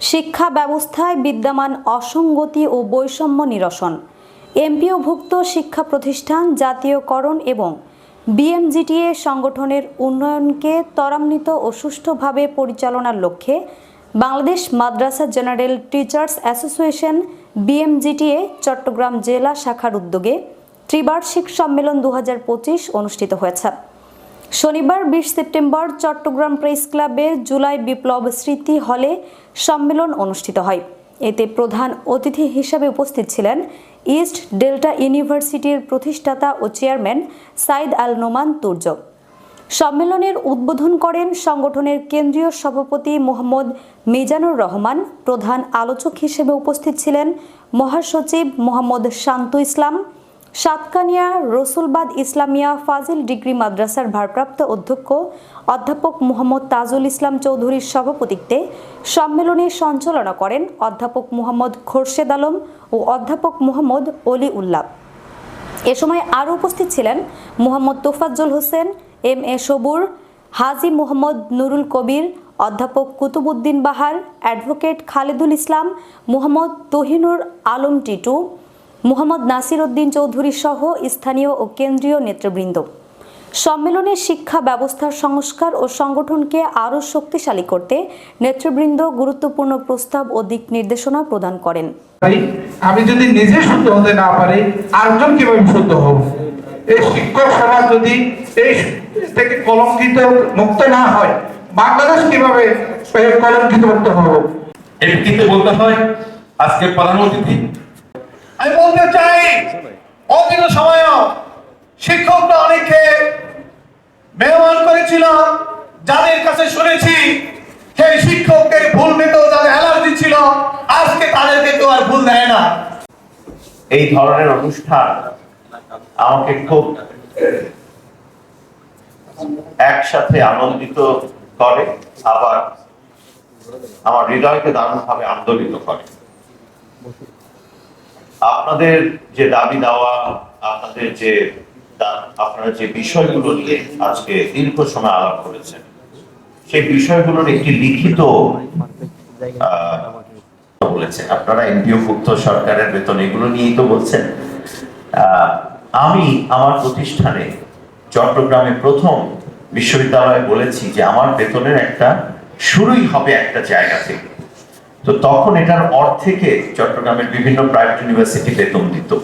শিক্ষা ব্যবস্থায় বিদ্যমান অসঙ্গতি ও বৈষম্য নিরসন। এমপিওভুক্ত শিক্ষা প্রতিষ্ঠান জাতীয়করণ এবং বিএমজিটিএ সংগঠনের উন্নয়নকে ত্বরান্বিত ও সুষ্ঠুভাবে পরিচালনার লক্ষ্যে Bangladesh Madrasa General Teachers Association BMGTA Chattogram জেলা শাখার উদ্যোগে ত্রিবার্ষিক সম্মেলন দু হাজার পঁচিশ অনুষ্ঠিত হয়েছে। শনিবার বিশ সেপ্টেম্বর চট্টগ্রাম প্রেস ক্লাবে জুলাই বিপ্লব স্মৃতি হলে সম্মেলন অনুষ্ঠিত হয়। এতে প্রধান অতিথি হিসাবে উপস্থিত ছিলেন ইস্ট ডেল্টা ইউনিভার্সিটির প্রতিষ্ঠাতা ও চেয়ারম্যান সাইদ আল নোমান তুর্য। সম্মেলনের উদ্বোধন করেন সংগঠনের কেন্দ্রীয় সভাপতি মোহাম্মদ মিজানুর রহমান, প্রধান আলোচক হিসেবে উপস্থিত ছিলেন মহাসচিব মোহাম্মদ শান্তু ইসলাম সাতকানিয়া রসুলবাদ ইসলামিয়া ফাজিল ডিগ্রি মাদ্রাসার ভারপ্রাপ্ত অধ্যক্ষ অধ্যাপক মোহাম্মদ তাজুল ইসলাম চৌধুরীর সভাপতিত্বে সম্মেলনে সঞ্চালনা করেন অধ্যাপক মোহাম্মদ খোরশেদ আলম ও অধ্যাপক মোহাম্মদ অলি উল্লাহ এ সময় আরও উপস্থিত ছিলেন মোহাম্মদ তোফাজ্জল হোসেন এম এ সবুর, হাজি মোহাম্মদ নুরুল কবির, অধ্যাপক কুতুবুদ্দিন বাহার, অ্যাডভোকেট খালেদুল ইসলাম, মোহাম্মদ তহিনুর আলম টিটু মোহাম্মদ নাসির উদ্দিন চৌধুরী সহ স্থানীয় ও কেন্দ্রীয় নেতৃবৃন্দ। সম্মেলনে শিক্ষা ব্যবস্থার সংস্কার ও সংগঠনকে আরও শক্তিশালী করতে নেতৃবৃন্দ গুরুত্বপূর্ণ প্রস্তাব ও দিক নির্দেশনা প্রদান করেন। আমি যদি নিজে শুদ্ধ হতে না পারি আরেকজন কীভাবে শুদ্ধ হব? এই শিক্ষক সমাজ যদি এই থেকে কলঙ্কিত মুক্ত না হয় বাংলাদেশ কীভাবে কলঙ্কিত মুক্ত হব? এমপিতে বলতে হয় আজকে প্রধান অতিথি আমি বলতে চাই, অতীত সময়ও শিক্ষকরা অনেকে মেহমান করেছিল, যাদের কাছে শুনেছি সেই শিক্ষকদের ভুল পেতেও যাদের অ্যালার্জি ছিল, আজকে তাদেরকে কেউ আর ভুল দেয় না। এই ধরনের অনুষ্ঠান আমাকে খুব একসাথে আনন্দিত করে, আবার আমার হৃদয়কে দারুণভাবে আন্দোলিত করে। আপনাদের যে দাবি দেওয়া, আপনাদের যে আপনারা যে বিষয়গুলো নিয়ে আজকে দীর্ঘ সময় আলাপ করেছেন, সেই বিষয়গুলোর একটি লিখিত বলেছেন। আপনারা এনপিও ভুক্ত সরকারের বেতন এগুলো নিয়েই তো বলছেন। আমি আমার প্রতিষ্ঠানে চট্টগ্রামে প্রথম বিশ্ববিদ্যালয়ে বলেছি যে আমার বেতনের একটা, শুরুই হবে একটা জায়গা থেকে। তো তখন এটার অর্ধেকে চট্টগ্রামের বিভিন্ন প্রাইভেট ইউনিভার্সিটি বেতন দিত।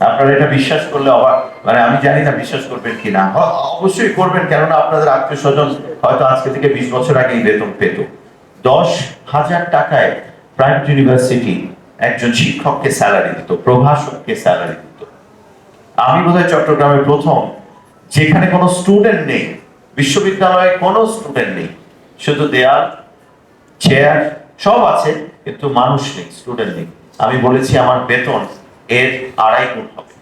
আপনারা এটা বিশ্বাস করলে অবাক মানে আমি জানি না বিশ্বাস করবেন কিনা হ- অবশ্যই করবেন, কেননা আপনাদের আত্মীয় স্বজন হয়তো আজকে থেকে বিশ বছর আগে এই বেতন পেত। দশ হাজার টাকায় প্রাইভেট ইউনিভার্সিটি একজন শিক্ষককে স্যালারি দিত, প্রভাষককে স্যালারি দিত। আমি বোধহয় চট্টগ্রামের প্রথম, যেখানে কোনো স্টুডেন্ট নেই, বিশ্ববিদ্যালয়ে কোনো স্টুডেন্ট নেই। শুধু দেয়াল চেয়ার সব আছে, কিন্তু মানুষ নেই স্টুডেন্ট নেই। আমি বলেছি আমার বেতন এর আড়াই গুণ হবে।